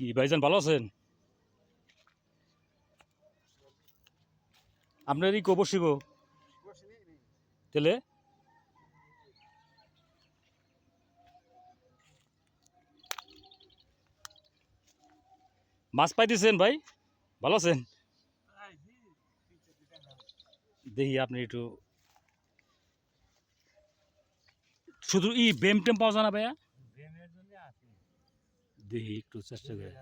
কি ভাইজান ভালো আছেন? আপনার এই কবসি গো? তেলে মাছ পাইতেছেন ভাই? ভালো আছেন? দেখি আপনি একটু শুধু ই বেম টেম পাওয়া যায় না ভাইয়া? দেখি একটু চেষ্টা করে।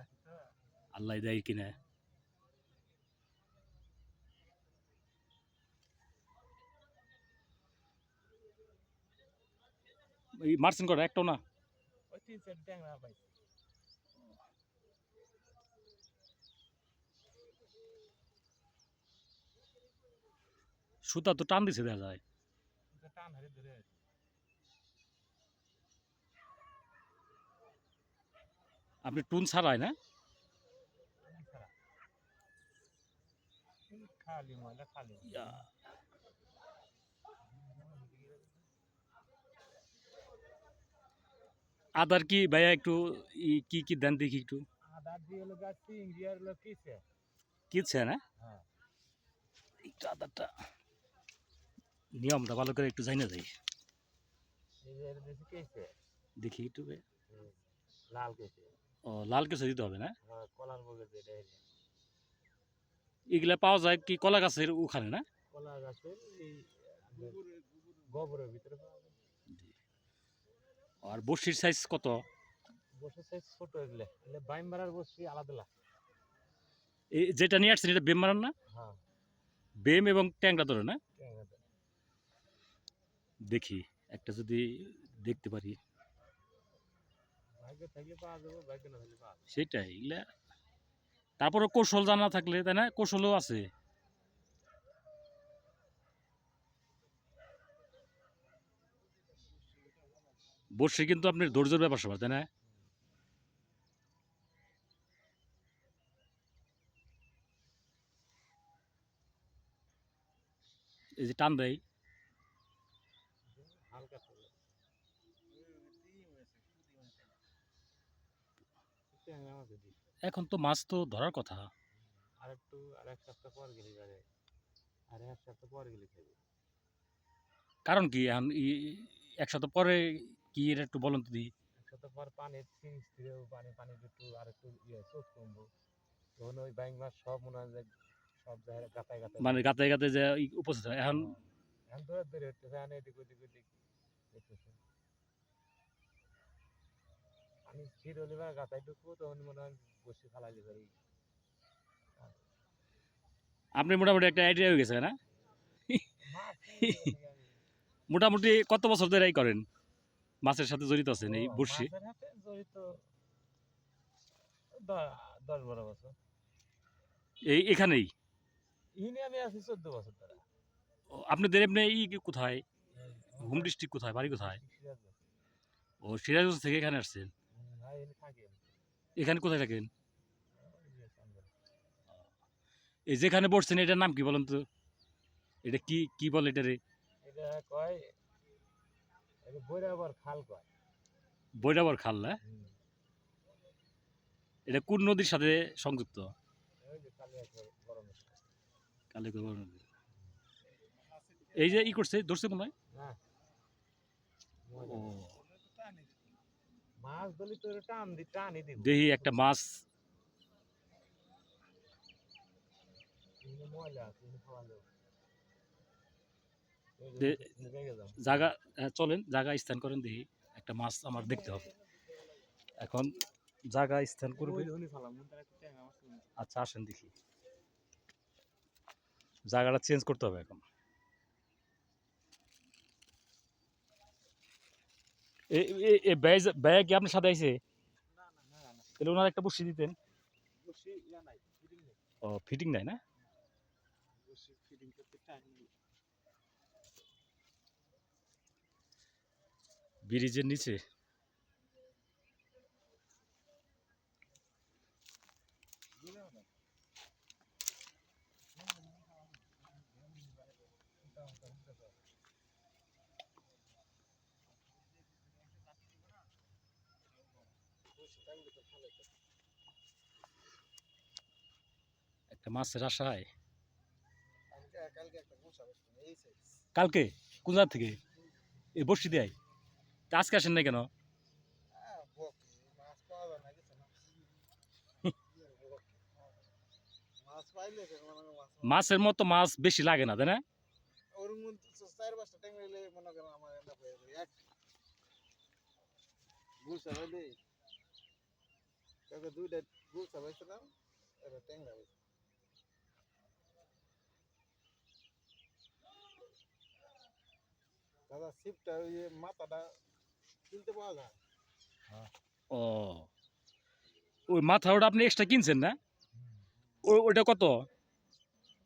আল্লাহ দেয় কিনা। এই মারছেন কটা? একটাও না? সুতা তো টান দিছে দেখা যায়। টান হারে ধরে আপনি টুন ছাড়ায় না খালি ময়লা খালি ইয়া। আদার কি ভাইয়া একটু ই কি কি দেন দেখি একটু আদা দিয়ে হলো গাছ চিংড়ি আর হলো কিসে কিচ্ছে না হ্যাঁ একটু আদারটা নিয়মটা ভালো করে একটু জানি না যাই এই যে এর দেশে কিসে দেখি একটু ভাই। লাল কিসে ও লাল কিছু দিতে হবে না? হ্যাঁ কলার বগে এগুলা পাওয়া যায় কি কলা গাছের ওখানে না? কলা গাছের এই গোবরের ভিতরে আর বসির সাইজ কত? সাইজ ছোট এগুলো। এগুলো বাইম মারার বসছি আলাদা। এই যেটা নিয়ে আসছেন এটা বেম মারান না? হ্যাঁ। বেম এবং ট্যাংরা ধরে না? দেখি একটা যদি দেখতে পারি ভাগ্য থাকলে পাওয়া যাবে ভাগ্য না থাকলে পাওয়া যাবে সেটাই তারপরে কৌশল জানা থাকলে, তাই না? কৌশলও আছে। বসে কিন্তু আপনার ধৈর্যের ব্যাপার সবার, তাই না? এই যে টান দেয় হালকা চলে ট্যাংরা মাছ দিই এখন তো মাছ তো ধরার কথা আর একটু আর এক সপ্তাহ পর গেলে যাবে আর এক সপ্তাহ পর গেলে খাবি কারণ কি এখন এক সপ্তাহ পরে কি এটা একটু বলুন তো দি এক সপ্তাহ পর পানি সিরিজ দিলেও পানি পানি একটু আর একটু ইয়ে চোখ কমবো তখন ওই ব্যাং মাছ সব মনে হয় যে সব জায়গায় গাতায় গাতায় মানে গাতে গাতে যে উপস্থিত হয় এখন এখন ধরে ধরে এখন এদিক ওদিক ওদিক আমি স্থির হলে বা গাতায় ঢুকবো তখন মনে হয় বসে ফালাইলে পারি আপনি মোটামুটি একটা আইডিয়া হয়ে গেছে না মোটামুটি কত বছর ধরে এই করেন মাছের সাথে জড়িত আছেন এই বর্ষি জড়িত দশ বারো বছর এই এখানেই ইনি আমি আছি চোদ্দ বছর ধরে ও, আপনাদের এমনি ই কোথায় হোম ডিস্ট্রিক্ট কোথায় বাড়ি কোথায় ও সিরাজগঞ্জ থেকে এখানে আসছেন এখানে কোথায় থাকেন? ওই যে সামনে। এই যেখানে বসছেন এটার নাম কি বলেন তো? এটা কি কি বলে এটা রে এটা কয়? এটা খাল কয়। বৈরাবর খাল না? এটা কোন নদীর সাথে সংযুক্ত? নদী। এই যে ই করছে ধরছে হয়? ও। মাছ ধরলে তো টান দি দিব। একটা মাছ। জায়গা হ্যাঁ, চলেন জায়গা স্থান করেন দেখি। একটা মাছ আমার দেখতে হবে। এখন জায়গা স্থান করবে। তার। আচ্ছা আসেন দেখি। জায়গাটা চেঞ্জ করতে হবে এখন। ব্যয় কি আপনার সাথে আইছে। তাহলে ওনার একটা বসি দিতেন। ও ফিটিং নাই না। ব্রিজের নিচে বুঝলেও না? বসি টাইম দিতে ভালো একটা। মাছের আশায়। কালকে কোন জায়গা থেকে? এই বসি দেয় তা আজকে আসেন না কেন? হ্যাঁ না কিছু না। মাছ পাইলে সেগুলো মাছ মাছের মতো মাছ বেশি লাগে না তাই না? ওর মধ্যে চার পাঁচটা ট্যাংরা মনে করেন আমার এনে হয়ে যাবে এক গুছা পাইলে কালকে দুইটা গুছা পাইছিলাম এটা ট্যাংরা পাইছি দাদা সিপটা ওই যে মাথাটা কিনতে পাওয়া যায় ও ওই মাথা ওটা আপনি এক্সট্রা কিনছেন না ও ওটা কত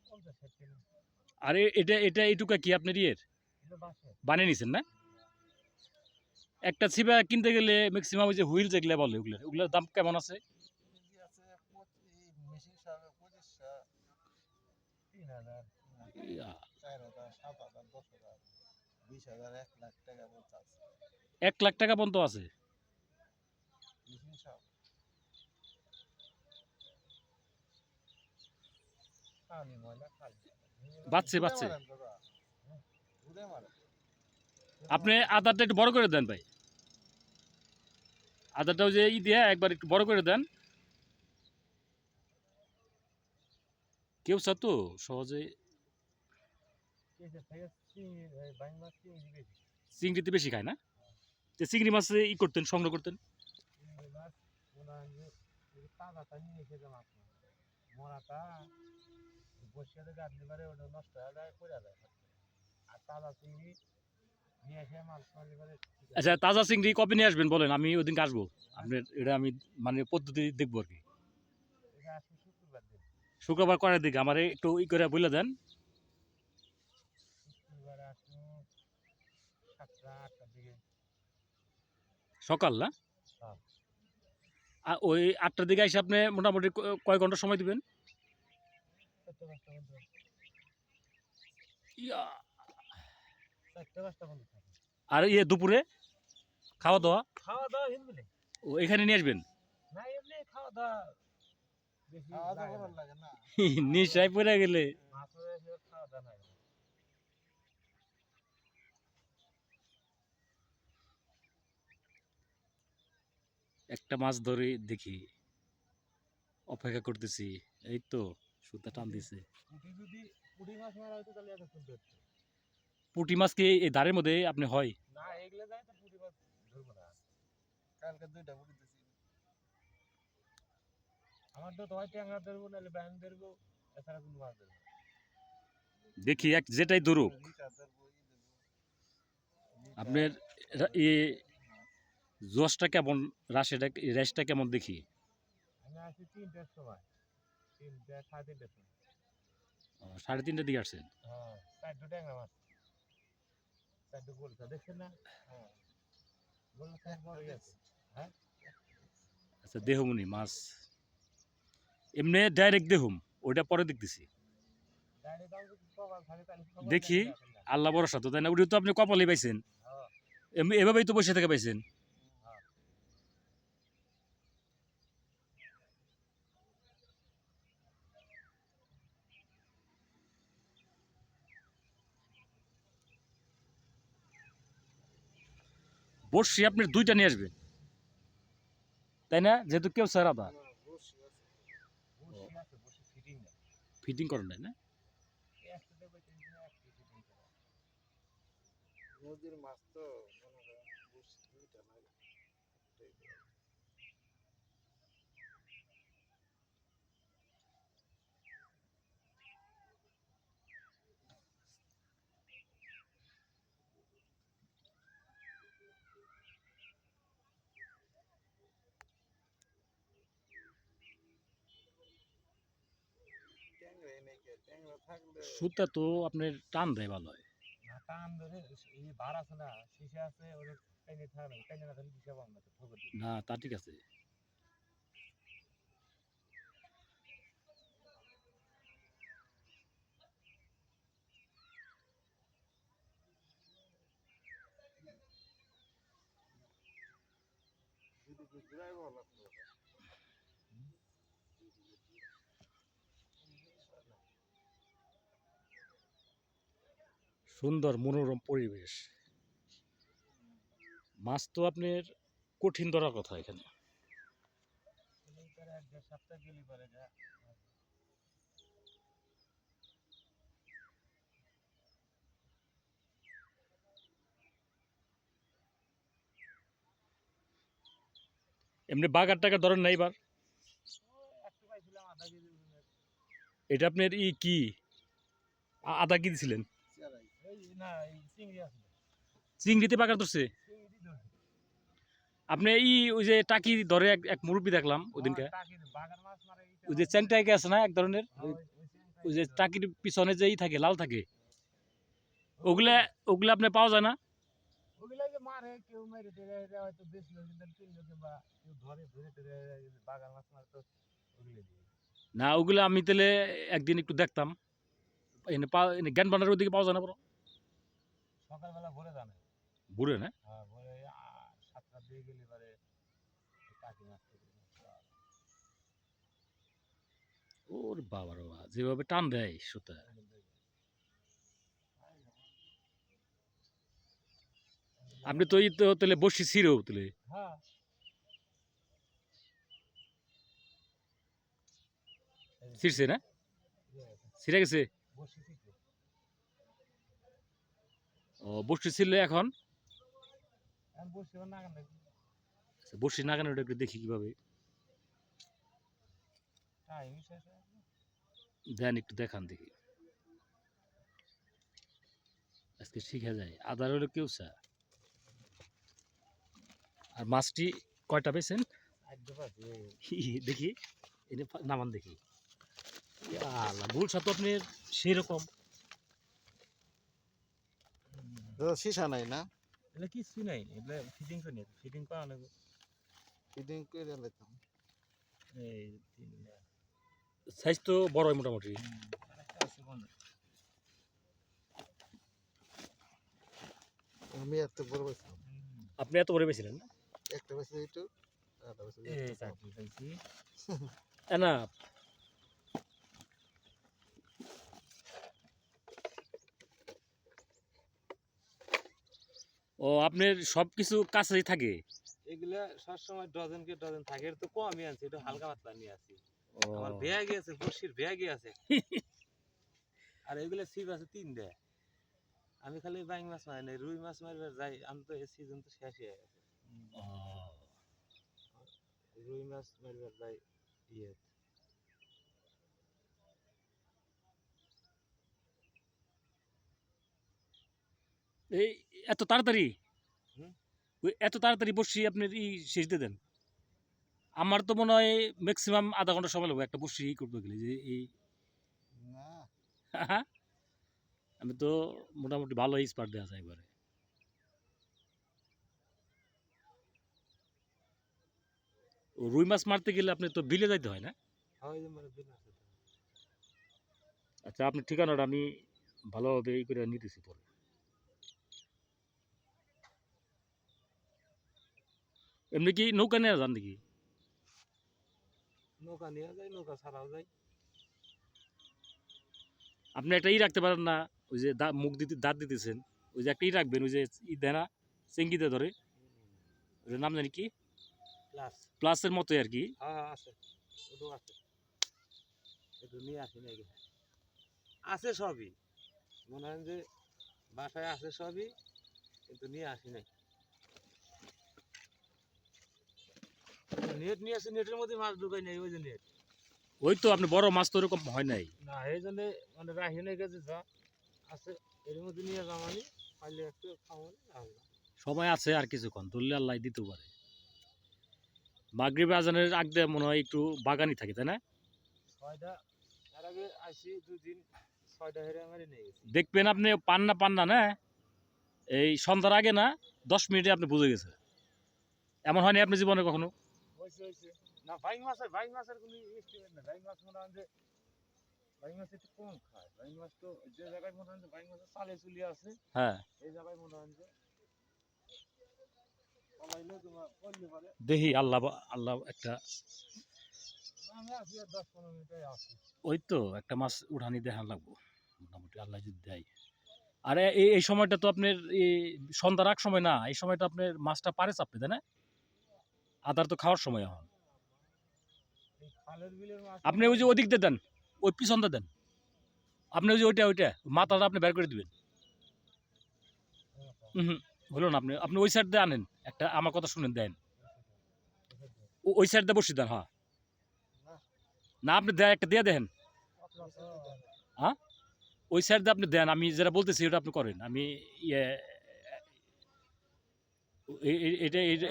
পঞ্চাশ ষাট কিলো আর এ- এটা এটা এইটুকা কি আপনার ইয়ের এটা বাসে বানিয়ে নিছেন না একটা ছিপা কিনতে গেলে ম্যাক্সিমাম ওই যে হুইল যেগুলো বলে ওগুলো, ওগুলোর দাম কেমন আছে? এক লাখ টাকা পর্যন্ত আছে। বাচ্চে বাচ্চে। আপনি আদারটা একটু বড় করে দেন ভাই। আদারটাও যে ই দিয়ে একবার একটু বড় করে দেন। কেউ চা তো সহজে চিংড়িতে বেশি খায় না? তো চিংড়ি মাছ ই করতেন, সংগ্রহ করতেন? নষ্ট হয়ে যায় আর তাজা চিংড়ি আচ্ছা তাজা চিংড়ি কবে নিয়ে আসবেন বলেন? আমি ওদিনকে আসব। আপনার এটা আমি মানে পদ্ধতি দেখব আর কি। শুক্রবার করার দিকে আমার একটু ই করে বলে দেন। সকাল না? ওই আটটার দিকে এসে আপনি মোটামুটি কয় ঘণ্টা সময় দিবেন? ইয়া, চারটে পাঁচটা পর্যন্ত থাকে আর ইয়ে দুপুরে? খাওয়া দাওয়া খাওয়া দাওয়া হিন্দুলে ও এখানে নিয়ে আসবেন? না এমনি খাওয়া দাওয়া নিশ্চয় পড়ে গেলে। মাছের এসে খাওয়া দাওয়া নাই। একটা মাছ ধরে দেখি। অপেক্ষা করতেছি। এই তো সুতা টান দিছে যদি পুঁটি মাছ মারা হয়তো তাহলে। পুঁটি মাছ কি এই ধারের মধ্যে আপনি হয়? না এগুলো যায় তো পুঁটি মাছ ধরবো না। কালকে দুইটা উঠেছি আমার তো ট্যাংরা ধরবো নাহলে ব্যান ধরবো এছাড়া কোনো মাছ ধরবো দেখি এক যেটাই ধরুক। আপনার ইয়ে জোসটা কেমন? রাশেটা রেসটা কেমন দেখি? আমি আসি তিনটার সময়। তিনটা সাড়ে তিনটার সময়। সাড়ে তিনটার দিকে আসছেন? হ্যাঁ চারটে ট্যাংরা মাছ। চারটে গোলটা দেখছেন না। হ্যাঁ, গেছে। আচ্ছা দেহমুনি মাছ। এমনি ডাইরেক্ট দেহুম ওইটা পরে দেখতেছি। দেখি। দেখা। আল্লাহ ভরসা সাথে তাই না? ওটা তো আপনি কপালে পাইছেন। হ্যাঁ। এভাবেই তো বসে থেকে পাইছেন। বসি আপনি দুইটা নিয়ে আসবেন। তাই না? যেহেতু কেউ স্যার বসে ফিটিং করেন নাই না? নদীর মনে করেন বসি দুইটা লাগে একটাই তো। ট্যাংরা এনে কে ট্যাংরা থাকলে সুতা তো আপনার টান দেয় ভালো হয়। না টান ধরে এই আছে না শিশে আছে টাইনে থাকে না টাইনে না তো ঠিক আছে। যদি সুন্দর মনোরম পরিবেশ। মাছ তো আপনার কঠিন ধরার কথা এখানে। এমনি বাগার টাকা ধরেন না এবার। এটা আপনার ই কি? আদা কি দিছিলেন? চিংড়িতে বাগার ধরছে? আপনি ই ওই যে টাকি ধরে এক এক মুরব্বী দেখলাম ওদিনকে। এইটা ওই যে আমার- আছে না এক ধরনের? হ্যাঁ, ওই- যে টাকির পিছনে যেই থাকে লাল থাকে। ওগুলা ওগুলা আপনি পাওয়া যায় না? না ওগুলা আমি তাহলে একদিন একটু দেখতাম। জ্ঞান বান্ডার ওদিকে পাওয়া যায় না বড় সকালবেলা ভরে জানে। ঘুরে না? হ্যাঁ ভরে সাতটার দিকে গেলে মাছ ওর বাবা রে বাবা যেভাবে টান দেয় সুতা। আপনি তো তো তাহলে বসি ছিঁড়েও তাহলে। হ্যাঁ। ছিঁড়ছে না? ছিঁড়ে গেছে? বসে ও বসি ছিঁড়লে এখন? বসে না কেন আচ্ছা, বসি না ওটা একটু দেখি কীভাবে। দেন একটু দেখান দেখি। আজকে শিখা যায়। আদার হলো কেউ চা? আর মাছটি কয়টা পেয়েছেন? দেখি। এনে নামান দেখি। আল্লাহ গুলশা তো আপনার সেই রকম সীসা নাই না? এগুলো কিছু নাই এগুলো ফিটিং করে নিয়ে ফিটিং করা নেব ফিডিং করে লাইতাম এই সাইজ তো বড় মোটামুটি। আমি এত বড় পাইছিলাম আপনি এত বড় পেয়েছিলেন না? একটা। চাকরি পাইছি। না ও আপনার সব কিছু কাছেই থাকে? এগুলা সবসময় ডজন কে ডজন থাকে তো কমই আছে এটা হালকা পাতলা নিয়ে আসি আমার ব্যাগে আছে বসির ব্যাগে আছে। আর এগুলা ছিপ আছে তিন তিনটা। আমি খালি বাইং মাছ মারি নাই রুই মাছ মারবার যাই আমি তো এই সিজন তো শেষ হয়ে গেছে। রুই মাছ মারবার যাই ইয়ে এই এত তাড়াতাড়ি? এত তাড়াতাড়ি বসি আপনি ই শেষ দিয়ে দেন। আমার তো মনে হয় ম্যাক্সিমাম আধা ঘণ্টা সময় লাগবে একটা বসি ই করতে গেলে যে এই না। আমি তো মোটামুটি ভালো স্পার্ট দেওয়া যায় এবারে। রুই মাছ মারতে গেলে আপনি তো বিলে যাইতে হয় না? হয় মানে। আচ্ছা আপনি ঠিকানাটা আমি ভালোভাবে ই করে নিতেছি পরে। এমনি কি নৌকা নিয়ে যান নাকি? নৌকা নিয়ে যাই নৌকা ছাড়াও যাই। আপনি একটা ই রাখতে পারেন না ওই যে দা- মুখ দিতে দাঁত দিতেছেন ওই যে একটা ই রাখবেন ওই যে ই দেয় না চেঙ্গিতে ধরে। ওটার নাম জানি কি? প্লাস। প্লাসের মতোই আর কি। হ্যাঁ আছে। ওটাও আছে। একটু নিয়ে আসি আছে সবই। মনে হয় যে বাসায় আছে সবই কিন্তু নিয়ে আসি নাই। নেট নিয়ে আসি নেটের মধ্যে মাছ ঢুকাই নাই ওই যে নেট। ওই তো আপনি বড় মাছ তো ওরকম হয় নাই। না এই জন্য মানে রাখি নাই গেছে যা আছে এর মধ্যে নিয়ে যাবানি পাইলে একটু খাওয়ানি সময় আছে আর কিছুক্ষণ ধরলে আল্লাহ দিতে পারে। মাগরিব আজানের আগ দিয়ে মনে হয় একটু বাগানই থাকে তাই না? ছয়টা এর আগে আসি দুদিন ছয়টা হেরে আমার নিয়ে গেছি। দেখবেন আপনি পান না পান না না? এই সন্ধ্যার আগে না দশ মিনিটে আপনি বুঝে গেছে। এমন হয়নি আপনি জীবনে কখনো? হয়েছে হয়েছে না বাইং মাছের বাইং মাছের কোনো এস্টিমেট না বাইং মাছ মনে হয় যে বাইং মাছ একটু কম খায়। বাইং মাছ তো যে জায়গায় মনে হয় যে বাইং মাছের চালে চুলি আছে হ্যাঁ। এই জায়গায় মনে হয় যে দেখি আল্লাহ আল্লাহ একটা ওই তো একটা মাছ উঠানি দেখান লাগবো। মোটামুটি আল্লাহ যদি দেয়। আর এই সময়টা তো আপনার এই সন্ধ্যার আগ সময় না এই সময়টা আপনার মাছটা পারে চাপতে তাই না? আদার তো খাওয়ার সময় এখন। আপনি ওই যে ওদিক দিয়ে দেন ওই পিছনটা দেন। আপনি ওই যে ওইটা ওইটা মাথাটা আপনি বের করে দিবেন। হুম হলো না আপনি আপনি ওই সাইড দিয়ে আনেন। একটা আমার কথা শুনেন দেন। ওই সাইড দিয়ে বসে দেন হ্যাঁ। না আপনি দেয় একটা দিয়ে দেন। হ্যাঁ? ওই সাইড দিয়ে আপনি দেন আমি যেটা বলতেছি ওটা আপনি করেন। আমি ইয়ে এটা এটা-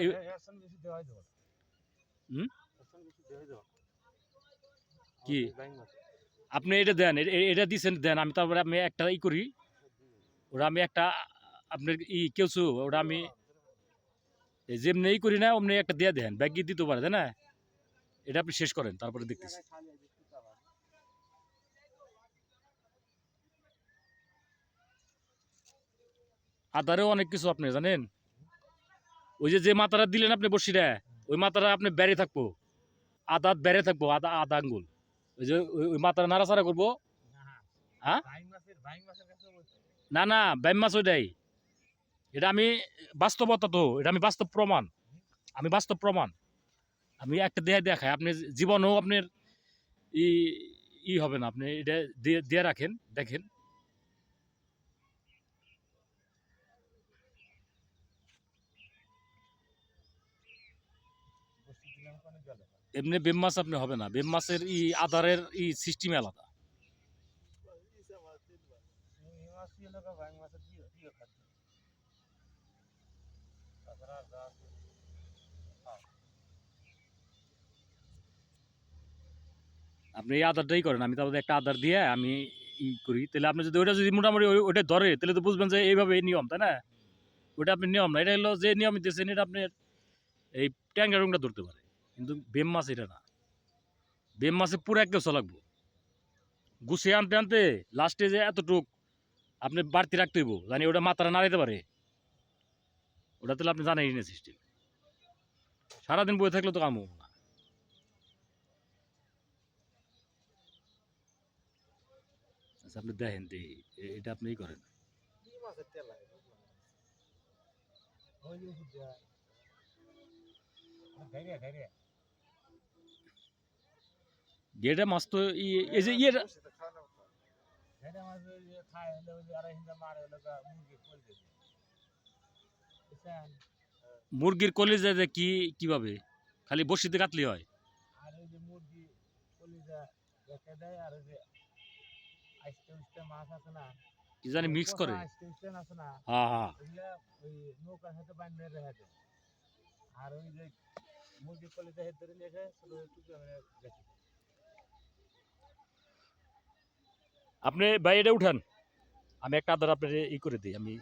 দেওয়াই দেবো হুম? কি? আপনি এটা দেন এটা দিচ্ছেন দেন আমি তারপরে আমি একটা ই করি। ওটা আমি একটা আপনার ই কেউছু ওটা আমি যেমনি ই করি না অমনি একটা দিয়ে দেন ব্যাগ গিয়ে দিতে পারে না? এটা আপনি শেষ করেন তারপরে দেখতেছি। আদারেও অনেক কিছু আপনি জানেন? ওই যে যে মাথাটা দিলেন আপনি বসিটা ওই মাথাটা আপনি বেড়ে থাকব। আদাত বেড়ে থাকব আদা আদা আঙ্গুল। ওই যে ওই- মাথাটা নাড়াচাড়া করব। না, হ্যাঁ? না না ব্যায়াম মাছ ওইটাই। এটা আমি বাস্তবতা তো এটা আমি বাস্তব প্রমাণ। আমি বাস্তব প্রমাণ। আমি একটা দেয়া দেখাই আপনি জীবনেও আপনার ই ই হবে না আপনি এটা দিয়ে দিয়ে রাখেন দেখেন বসি দিলাম কোনো জলে এমনি বেম মাছ আপনি হবে না। বেম মাছের ই আধারের ই সিস্টেম আলাদা। আপনি এই আধারটাই করেন, আমি তারপরে একটা আধার দিয়ে আমি ই করি। তাহলে আপনি যদি ওইটা যদি মোটামুটি ওইটা ধরে, তাহলে তো বুঝবেন যে এইভাবে এই নিয়ম, তাই না? ওইটা আপনি নিয়ম না, এটা হলো যে নিয়ম দিয়েছেন, এটা আপনার এই ট্যাংরা টুংরা ধরতে পারে। কিন্তু বেম মাছ এটা না। বেম মাছে পুরো এক কেসা লাগবো। গুছিয়ে আনতে আনতে লাস্টে যে এতটুক আপনি বাড়তি রাখতে হইব, জানি ওটা মাথাটা নাড়াইতে পারে। ওটা তাহলে আপনি জানেনই না সিস্টেম সারাদিন বয়ে থাকলে তো কাম হব না। আচ্ছা আপনি দেখেন এটা আপনি করেন কি মাছের তেল লাগে ওই যে ওষুধ দেওয়া ধৈর্য ধৈর্য গেটা মাছ তো এই যে ইয়ে মুরগির কলিজা যে কি কীভাবে খালি বসিতে কাটলি হয় আর ওই যে মুরগি কলিজা রেখে দেয় আর ওই যে আইসতে উঠতে মাছ আছে না কি জানি মিক্স করে আছে না হ্যাঁ হ্যাঁ ওইগুলা ওই নৌকার সাথে বান্ধে রেখে দেয় আর ওই যে মুরগি কলিজা হেড ধরে নিয়ে এসে ছোট টুকরো আপনি ভাই এটা উঠান। আমি একটা আদার আপনার ই করে দিই আমি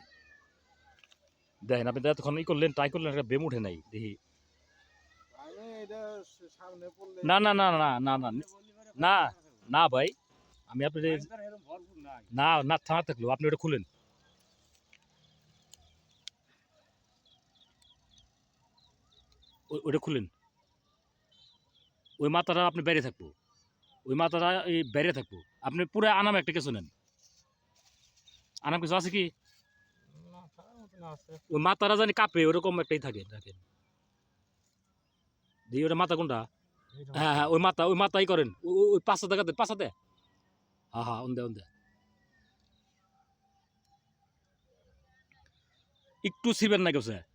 দেখেন আপনি এতক্ষণ ই করলেন ট্রাই করলেন একটা বেম উঠে নাই দেখি। না না না না না না না না ভাই আমি আপনার বাইরে নাই। না না থানা থাকল আপনি ওটা খুলেন। ওটা খুলেন ওই মাথাটা আপনি বেড়ে থাকব। ওই মাথাটা এই বেড়ে থাকব। আপনি পুরো আনাম একটা কিছু নেন। আনাম কিছু আছে কি? ওই মাথাটা জানি কাঁপে, ওরকম একটাই থাকে, দেখেন। দিয়ে ওটা মাথা কোনটা? হ্যাঁ হ্যাঁ ওই মাথা, ওই মাথাই করেন। ওই- পাঁচটা দেখাতে পাঁচাতে হ্যাঁ হ্যাঁ ওন্দে ওন্দে একটু ছিবেন না কেউছে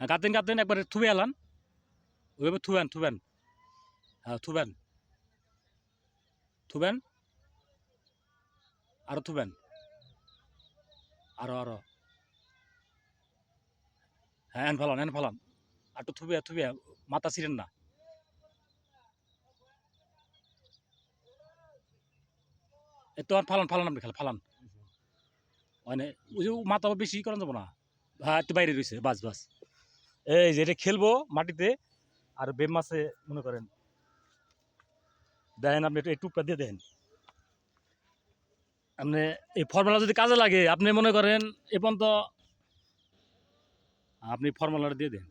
হ্যাঁ গাতেন গাতেন একবারে থুবে এলান ওইভাবে থুবেন থুবেন। হ্যাঁ থুবেন। থুবেন। আরও থুবেন। আরও আরও। হ্যাঁ এন ফালান এন ফালান। আর তো থুবে থুবে, মাথা ছিলেন না। এ তো আর ফালান ফালান আপনি খালি, ফালান। মানে ওই যে মাথা বেশি করেন যাব না। হ্যাঁ একটু বাইরে রয়েছে, বাস বাস। এই যে এটা খেলব মাটিতে, আর বেম মাছে মনে করেন। দেখেন আপনি এই টুপটা দিয়ে দেন আপনি এই ফর্মুলা যদি কাজে লাগে, আপনি মনে করেন এ পর্যন্ত আপনি ফর্মুলাটা দিয়ে দেন।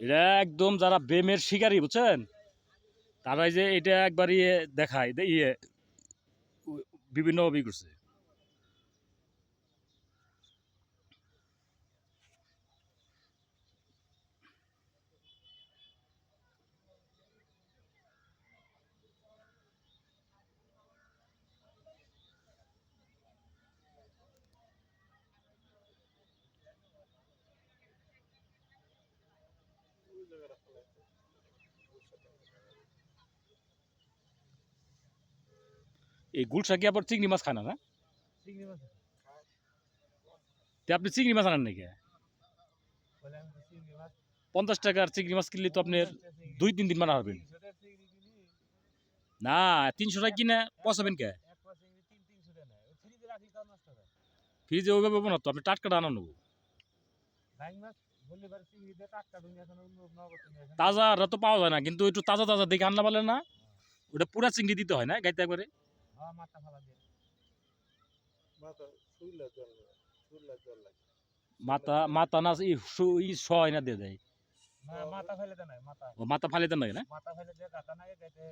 এটা একদম যারা বেমের শিকারী, বুঝছেন? তারাই যে এটা একবার ইয়ে দেখায় ইয়ে বিভিন্ন বিভিন্নভাবে করছে। এই গুলশা কি আবার চিংড়ি মাছ খায় না না? তে আপনি চিংড়ি মাছ আনেন নাকি? পঞ্চাশ টাকার চিংড়ি মাছ কিনলে তো আপনার দুই তিন দিন মানা হবেন না তিনশো টাকা কিনে পচাবেন কে? ফ্রিজে হয় ওইভাবে বানাতো তো আপনি টাটকাটা আনা নেব তাজা তো পাওয়া যায় না কিন্তু একটু তাজা তাজা দেখে আনলা পারলে না? ওটা পুরা চিংড়ি দিতে হয় না গাইতে একবারে? হ্যাঁ মাথা ফালা দিয়ে। মাথা শুইলে জল লাগে জল লাগে। মাথা মাথা না ই সু- ই সয় না দিয়ে দেয়? না মাথা ফেলে দেয় নাই মাথা। ও মাথা ফালিতে না না? মাথা ফেলে দিয়ে কাটা নাই গাইতে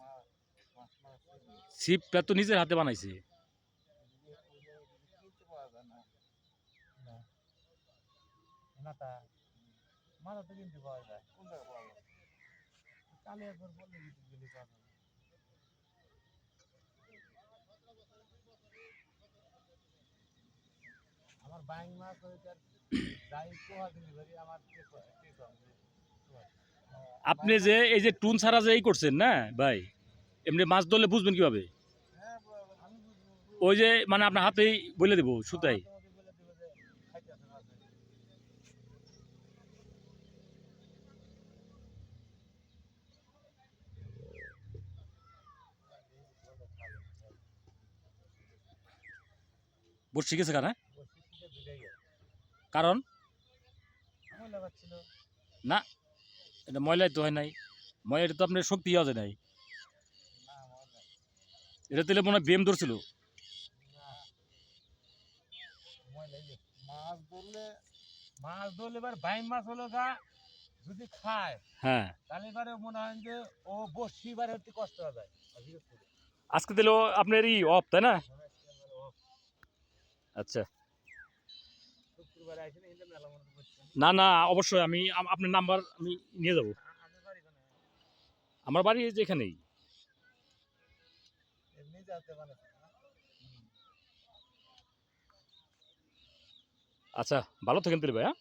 মাছ মাছ মাছ ছিপটা তো নিজের হাতে বানাইছে কিনতে পাওয়া যায় না না মাথা মাথা তো কিনতে পাওয়া যায় কোন জায়গায় পাওয়া যায় কালে একবার বললে কিছু গেলে পাওয়া যাবে আমার বাইং মাছ হয়েছে আর যাই পোহা ডেলিভারি আমার কে কয়- কে কয়? যে পোহা। আপনি যে এই যে টুন ছাড়া যে এই করছেন না ভাই এমনি মাছ ধরলে বুঝবেন কীভাবে? হ্যাঁ ওই যে মানে আপনার হাতেই বলে দেবো সুতাই তোমাকে বলে দেবো যে খাইতেছে মাছ বসে গেছে কারণ বসে শিখে দুটাই গেছে কারণ? না এটা ময়লাই তো হয় নাই। ময়লাটা তো আপনার শক্তি হওয়া যায় নাই। এটা তাহলে মনে হয় বেম ধরছিল? মাছ ধরলে মাছ ধরলে এবার মাছ হলো গা যদি খায় হ্যাঁ। তাহলে এবারে মনে হয় যে ও বসি এবারে হতে কষ্ট হয়ে। আজকে তাহলে আপনার ই অফ তাই না? হয়। আচ্ছা। না না অবশ্যই আমি আপনার নাম্বার আমি নিয়ে যাব। আমার বাড়ি যেখানেই আচ্ছা ভালো থাকেন তুলি ভাই হ্যাঁ?